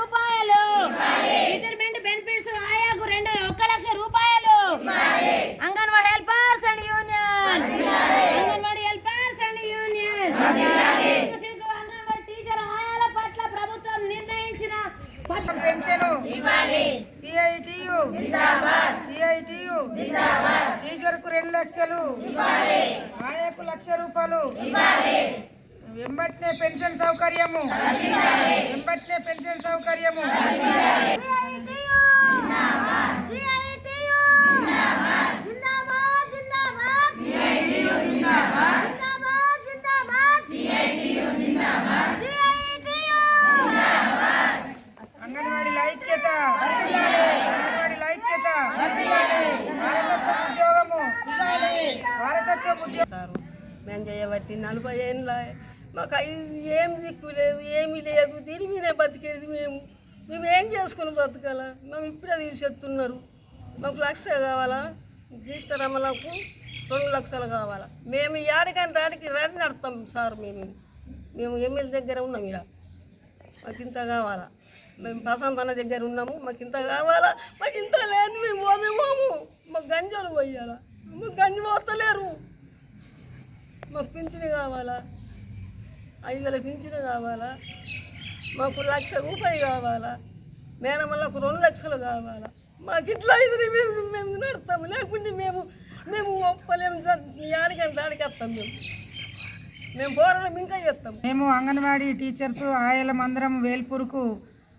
రూపాయలు. Retirement benefits ఆయాకు రెండు ఒక లక్ష రూపాయలు. Anganwadi helpers and union. Anganwadi helpers and union. Anganwadi teacher ఆయాల పట్ల ప్రభుత్వం నిర్ణయించిన పెన్షన్. సిఐటియు. సిఐటియు. టీచర్కు రెండు లక్షలు. ఆయకు లక్ష రూపాయలు. వెంబట్నే పెన్షన్ సౌకర్యము వెంబట్నే పెన్షన్ సౌకర్యము అంగన్వాడీ ఐక్యత అంగన్వాడీ ఐక్యత వారసత్వ ఉద్యోగము వారసత్వ ఉద్యోగం సారు మేము చేయబట్టి నలభై ఏళ్ళ మాకు ఏం దిక్కు లేదు ఏమీ లేదు. దీని మీదే బతికేది మేము. మేము ఏం చేసుకుని బతకాలా? మేము ఇప్పుడే తీసేస్తున్నారు మాకు లక్ష కావాలా? జ్యేష్ఠరమ్మలకు రెండు లక్షలు కావాలా? మేము ఏడకంటే రాడికి రాడి నడతాం సార్ మేము. మేము ఎమ్మెల్యే దగ్గర ఉన్నాం ఇలా మాకు ఇంత కావాలా? మేము ప్రశాంత్ అన్న దగ్గర ఉన్నాము. మాకు ఇంత కావాలా? మాకు ఇంత లేదు. మేము పోమే పోము మాకు గంజలు పోయాలా? మాకు గంజి పోతలేరు. మాకు పింఛను కావాలా? ఐదు వేల పింఛను కావాలా? మాకు లక్ష రూపాయలు కావాలా? మేనమల్లకు రెండు లక్షలు కావాలా? మాకు ఇట్లా ఇది మేము మేము నడతాము. లేకుంటే మేము మేము ఒప్పలేము. ఆడికంటే ఆడికి వస్తాం మేము? మేము పోరాటం ఇంకా చేస్తాం. మేము అంగన్వాడీ టీచర్స్ ఆయల మందరం వేల్పూర్కు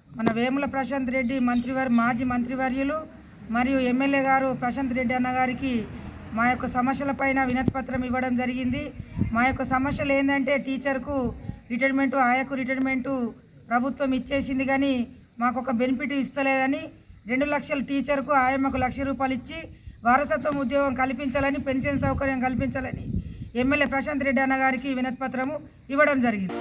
మన వేముల ప్రశాంత్ రెడ్డి మంత్రివారి మాజీ మంత్రివర్యులు మరియు ఎమ్మెల్యే గారు ప్రశాంత్ రెడ్డి అన్న గారికి మా యొక్క సమస్యలపైన పైన పత్రం ఇవ్వడం జరిగింది. మా యొక్క సమస్యలు ఏంటంటే టీచర్కు రిటైర్మెంటు ఆయకు రిటైర్మెంటు ప్రభుత్వం ఇచ్చేసింది కానీ మాకు ఒక బెనిఫిట్ ఇస్తలేదని రెండు లక్షల టీచర్కు ఆయమ్మకు లక్ష రూపాయలు ఇచ్చి వారసత్వం ఉద్యోగం కల్పించాలని పెన్షన్ సౌకర్యం కల్పించాలని ఎమ్మెల్యే ప్రశాంత్ రెడ్డి అన్న గారికి వినతిపత్రము ఇవ్వడం జరిగింది.